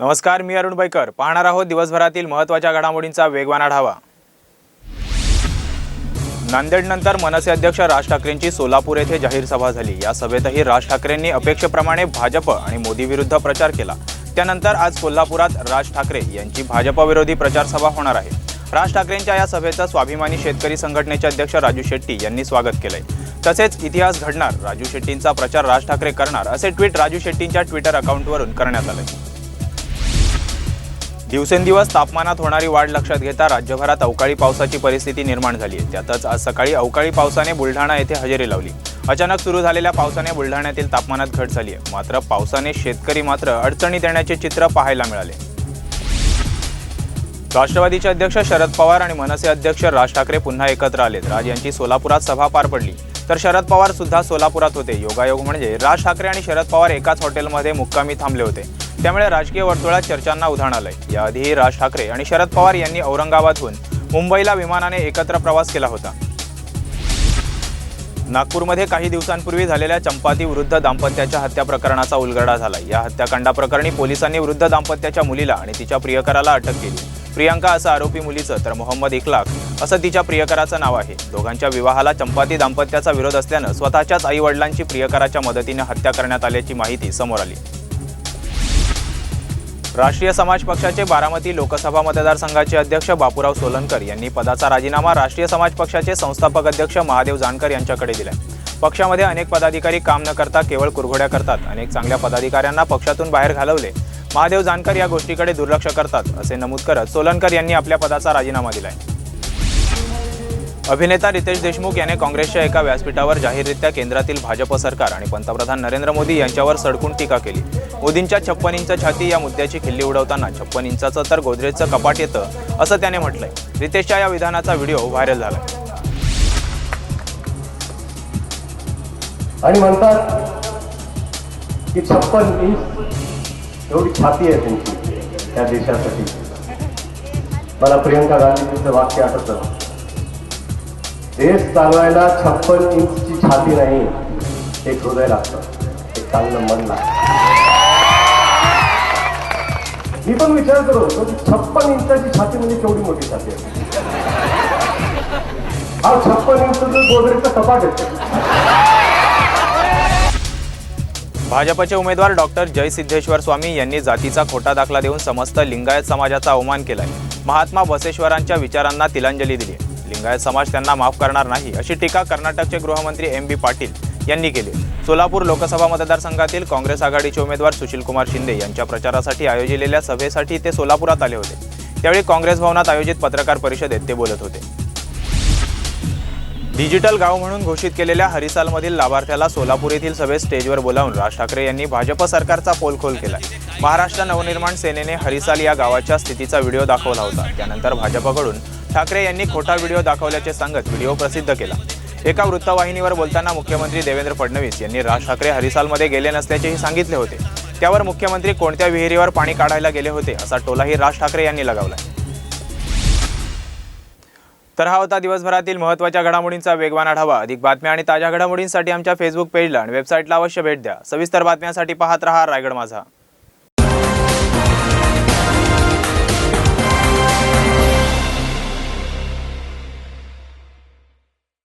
नमस्कार मी अरुण बैकर. पाहणार आहोत दिवसभरातील महत्त्वाच्या घडामोडींचा वेगवान आढावा. नांदेडनंतर मनसे अध्यक्ष राज ठाकरेंची सोलापूर येथे जाहीर सभा झाली. या सभेतही राज ठाकरेंनी अपेक्षेप्रमाणे भाजप आणि मोदीविरुद्ध प्रचार केला. त्यानंतर आज कोल्हापुरात राज ठाकरे यांची भाजपविरोधी प्रचारसभा होणार आहे. राज ठाकरेंच्या या सभेचं स्वाभिमानी शेतकरी संघटनेचे अध्यक्ष राजू शेट्टी यांनी स्वागत केलंय. तसेच इतिहास घडणार राजू शेट्टींचा प्रचार राज ठाकरे करणार असे ट्विट राजू शेट्टींच्या ट्विटर अकाउंटवरून करण्यात आले दिवसेंदिवस तापमानात होणारी वाढ लक्षात घेता राज्यभरात अवकाळी पावसाची परिस्थिती निर्माण झाली आहे. त्यातच आज सकाळी अवकाळी पावसाने बुलढाणा येथे हजेरी लावली. अचानक सुरू झालेल्या पावसाने बुलढाण्यातील तापमानात घट झाली आहे. मात्र पावसाने शेतकरी मात्र अडचणीत येण्याचे चित्र पाहायला मिळाले. राष्ट्रवादीचे अध्यक्ष शरद पवार आणि मनसे अध्यक्ष राज ठाकरे पुन्हा एकत्र आलेत. राज यांची सोलापुरात सभा पार पडली. तर शरद पवार सुद्धा सोलापुरात होते. योगायोग म्हणजे राज ठाकरे आणि शरद पवार एकाच हॉटेलमध्ये मुक्कामी थांबले होते. त्यामुळे राजकीय वर्तुळात चर्चांना उधाण आलंय. याआधीही राज ठाकरे आणि शरद पवार यांनी औरंगाबादहून मुंबईला विमानाने एकत्र प्रवास केला होता. नागपूरमध्ये काही दिवसांपूर्वी झालेल्या चंपाती वृद्ध दाम्पत्याच्या हत्या प्रकरणाचा उलगडा झाला या हत्याकांडाप्रकरणी पोलिसांनी वृद्ध दाम्पत्याच्या मुलीला आणि तिच्या प्रियकराला अटक केली. प्रियांका असं आरोपी मुलीचं तर मोहम्मद इखलाक असं तिच्या प्रियकराचं नाव आहे. दोघांच्या विवाहाला चंपाती दाम्पत्याचा विरोध असल्यानं स्वतःच्याच आई वडिलांची प्रियकराच्या मदतीने हत्या करण्यात आल्याची माहिती समोर आली. राष्ट्रीय समाज पक्षाचे बारामती लोकसभा मतदारसंघाचे अध्यक्ष बापूराव सोलनकर यांनी पदाचा राजीनामा राष्ट्रीय समाज पक्षाचे संस्थापक अध्यक्ष महादेव जानकर यांच्याकडे दिला पक्षामध्ये अनेक पदाधिकारी काम न करता केवळ कुरघोड्या करतात. अनेक चांगल्या पदाधिकाऱ्यांना पक्षातून बाहेर घालवले. महादेव जानकर या गोष्टीकडे दुर्लक्ष करतात असे नमूद करत सोलनकर यांनी आपल्या पदाचा राजीनामा दिलाय. अभिनेता रितेश देशमुख याने काँग्रेसच्या एका व्यासपीठावर जाहीररित्या केंद्रातील भाजप सरकार आणि पंतप्रधान नरेंद्र मोदी यांच्यावर सडकून टीका केली. मोदींच्या छप्पन इंच छाती या मुद्द्याची खिल्ली उडवताना छप्पन इंचाचं तर गोदरेजचं कपाट येतं असं त्याने म्हटलंय. रितेशच्या या विधानाचा व्हिडिओ व्हायरल झाला आणि म्हणतात की छप्पन इंच एवढी छाती आहे त्यांची त्या देशासाठी. मला प्रियंका गांधीजींचं वाक्य आठवतं. देश चालवायला छप्पन इंचची छाती नाही एक हृदय लागतं. एक चांगलं मन लागतं. मी पण विचार करतो की छप्पन इंचाची छाती म्हणजे केवढी मोठी छाती आहे? हा छप्पन इंच गोदरेजचा कपाट येतो भाजपचे उमेदवार डॉक्टर जय सिद्धेश्वर स्वामी यांनी जातीचा खोटा दाखला देऊन समस्त लिंगायत समाजाचा अवमान केलाय. महात्मा बसेश्वरांच्या विचारांना तिलांजली दिली लिंगायत समाज त्यांना माफ करणार नाही अशी टीका कर्नाटकचे गृहमंत्री एम बी पाटील यांनी केली. सोलापूर लोकसभा मतदारसंघातील काँग्रेस आघाडीचे उमेदवार सुशीलकुमार शिंदे यांच्या प्रचारासाठी आयोजिलेल्या सभेसाठी ते सोलापुरात आले होते. त्यावेळी काँग्रेस भवनात आयोजित पत्रकार परिषदेत ते बोलत होते. डिजिटल गाव म्हणून घोषित केलेल्या हरिसालमधील लाभार्थ्याला सोलापूर येथील सभेत स्टेजवर बोलावून राज ठाकरे यांनी भाजप सरकारचा पोलखोल केला. महाराष्ट्र नवनिर्माण सेनेने हरिसाल या गावाच्या स्थितीचा व्हिडिओ दाखवला होता. त्यानंतर भाजपकडून ठाकरे यांनी खोटा व्हिडिओ दाखवल्याचे सांगत व्हिडिओ प्रसिद्ध केला. एका वृत्तवाहिनीवर बोलताना मुख्यमंत्री देवेंद्र फडणवीस यांनी राज ठाकरे हरिसालमध्ये गेले नसल्याचेही सांगितले होते. त्यावर मुख्यमंत्री कोणत्या विहिरीवर पाणी काढायला गेले होते असा टोलाही राज ठाकरे यांनी लगावला तर हा होता दिवसभरातील महत्त्वाच्या घडामोडींचा वेगवान आढावा. अधिक बातम्या आणि ताज्या घडामोडींसाठी आमच्या फेसबुक पेजला आणि वेबसाईटला अवश्य भेट द्या. सविस्तर बातम्यांसाठी पाहत रहा रायगड माझा.